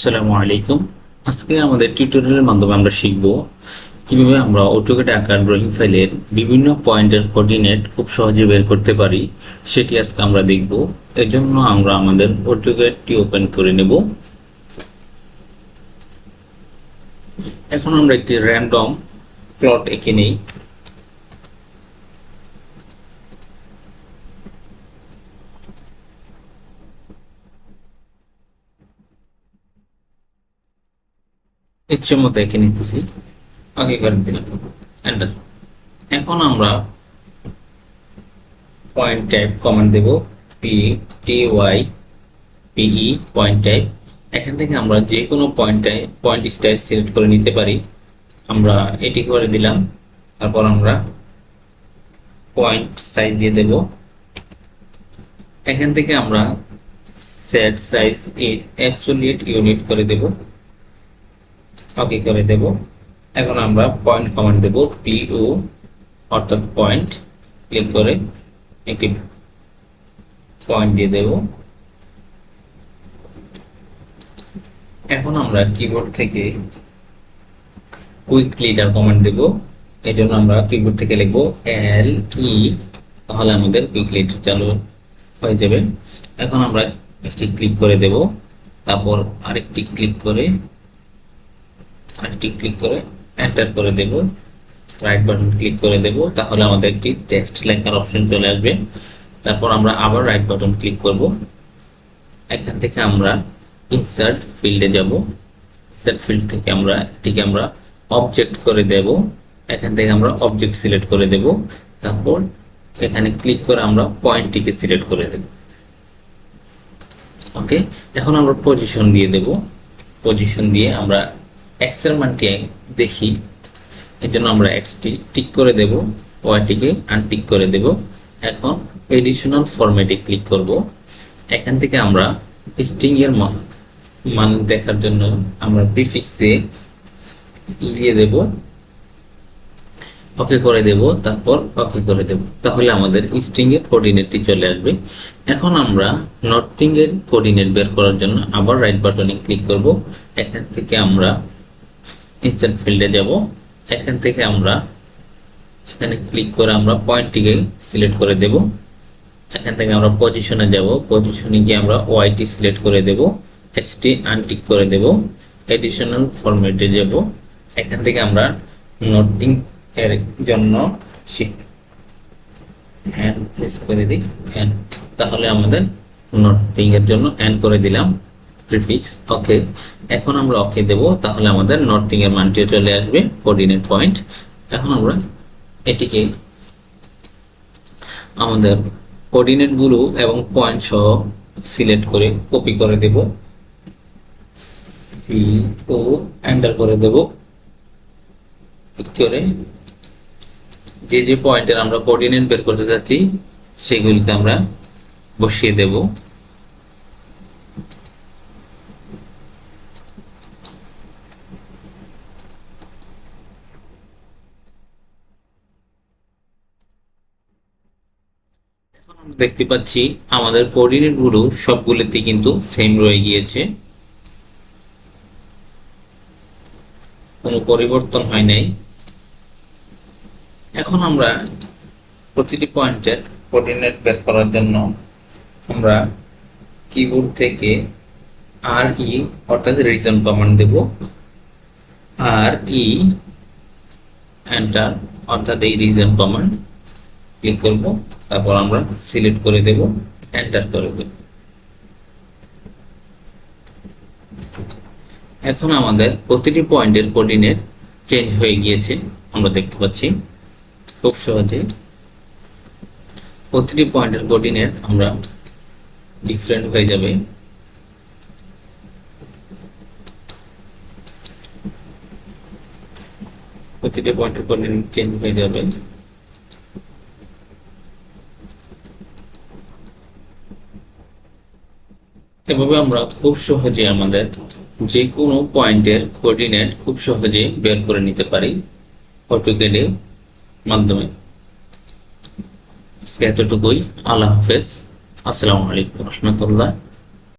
আসসালামু আলাইকুম। আজকে আমাদের টিউটোরিয়ালের মাধ্যমে আমরা শিখব কীভাবে আমরা অটোকেট আকার ড্রয়িং ফাইলের বিভিন্ন পয়েন্টের কোঅর্ডিনেট খুব সহজে বের করতে পারি, সেটি আজকে আমরা দেখব। এর জন্য আমরা আমাদের অটোকেটটি ওপেন করে নেব। এখন আমরা একটি র্যান্ডম প্লট এঁকে নেই। ইচ্ছে মতো এঁকে নিতেছি। আগে করে দিলাম এখন আমরা পয়েন্ট টাইপ কমান্ড দেব। P T Y P E point type এখান থেকে আমরা যে কোনো পয়েন্টে পয়েন্ট স্টাইল সিলেক্ট করে নিতে পারি। আমরা এটি করে দিলাম। তারপর আমরা পয়েন্ট সাইজ দিয়ে দেব। এখান থেকে আমরা সেট সাইজ এ অ্যাবসোলিউট ইউনিট করে দেব। করে দেব? এখন আমরা পয়েন্ট কমান্ড দেব পিও অর্থাৎ পয়েন্ট ক্লিক করে একটি পয়েন্ট দিয়ে দেব। এখন আমরা কিবোর্ড থেকে কুইক লিডার কমান্ড দেব। এই জন্য আমরা কিবোর্ড থেকে লিখব এল ই তাহলে আমাদের কুইক লিডার চালু হয়ে যাবে। এখন আমরা একটি ক্লিক করে দেব, তারপর আরেকটি ক্লিক করে আরেকটি ক্লিক করে এন্টার করে দেব। রাইট বাটন ক্লিক করে দেব, তাহলে আমাদের একটি টেক্সট লেখার অপশন চলে আসবে। তারপর আমরা আবার রাইট বাটন ক্লিক করব। এখান থেকে আমরা ইনসার্ট ফিল্ডে যাব। ইনসার্ট ফিল্ড থেকে আমরা, এটিকে আমরা অবজেক্ট করে দেব। এখান থেকে আমরা অবজেক্ট সিলেক্ট করে দেব। তারপর এখানে ক্লিক করে আমরা পয়েন্টটিকে সিলেক্ট করে দেব। ওকে এখন আমরা পজিশন দিয়ে দেব। পজিশন দিয়ে আমরা এক্সের মানটি দেখি। এর জন্য আমরা এক্সটি টিক করে দেব ওয়াইটিকে আনটিক করে দেব। এখন এডিশনাল ফরম্যাটে ক্লিক করব। এখান থেকে আমরা স্ট্রিং এর মান মান দেখার জন্য আমরা প্রিফিক্সে দিয়ে দেব। ওকে করে দেব, তারপর ওকে করে দেব। তাহলে আমাদের স্ট্রিং এর কোঅর্ডিনেটটি চলে আসবে। এখন আমরা নর্থিং এর কোঅর্ডিনেট বের করার জন্য আবার রাইট বাটনে ক্লিক করব। এখান থেকে আমরা ইনসার্ট ফিল্ডে যাব। এখান থেকে আমরা এখানে ক্লিক করে আমরা পয়েন্টটিকে সিলেক্ট করে দেব। এখান থেকে আমরা পজিশনে যাব। পজিশনে গিয়ে আমরা ওয়াইটি সিলেক্ট করে দেব। এক্সটি আনটিক করে দেব। এডিশনাল ফরম্যাটে যাব। এখান থেকে আমরা নোটিং এর জন্য হ্যান্ড প্রেস করে দিই। হ্যান্ড তাহলে আমাদের নোটিং এর জন্য হ্যান্ড করে দিলাম। প্রিফিক্স ওকে এখন আমরা ওকে দেব, তাহলে আমাদের নর্থিং এর মানটিও চলে আসবে কোঅর্ডিনেট পয়েন্ট এখন আমরা এটিকে আমাদের কোঅর্ডিনেটগুলো এবং পয়েন্ট সহ সিলেক্ট করে কপি করে দেব। সি ও এন্টার করে দেব। করে যে যে পয়েন্টের আমরা কোঅর্ডিনেট বের করতে চাচ্ছি, সেগুলিতে আমরা বসিয়ে দেব। দেখতে পাচ্ছি আমাদের কোঅর্ডিনেটগুলো সবগুলোতে কিন্তু সেম রয়ে গিয়েছে। কোনো পরিবর্তন হয় নাই। এখন আমরা প্রতিটি পয়েন্টের কোঅর্ডিনেট বের করার জন্য আমরা কিবোর্ড থেকে আর ই অর্থাৎ রিজন কমান্ড দেব। আর ই এন্টার অর্থাৎ এই রিজন কমান্ড ক্লিক করব। তারপর আমরা সিলেক্ট করে দেব এন্টার করে দেব। এখন আমাদের প্রতিটি পয়েন্টের কোঅর্ডিনেট চেঞ্জ হয়ে গিয়েছে, আমরা দেখতে পাচ্ছি। খুব সহজে প্রতিটি পয়েন্টের কোঅর্ডিনেট আমরা ডিফারেন্ট হয়ে যাবে। প্রতিটি পয়েন্টের কোঅর্ডিনেট চেঞ্জ হয়ে যাবে। এভাবে আমরা খুব সহজে আমাদের যে কোনো পয়েন্টের কোঅর্ডিনেট খুব সহজে বের করে নিতে পারি অটোকেডের মাধ্যমে। আজকে এতটুকুই। আল্লাহ হাফেজ। আসসালামু আলাইকুম রহমতুল্লাহ।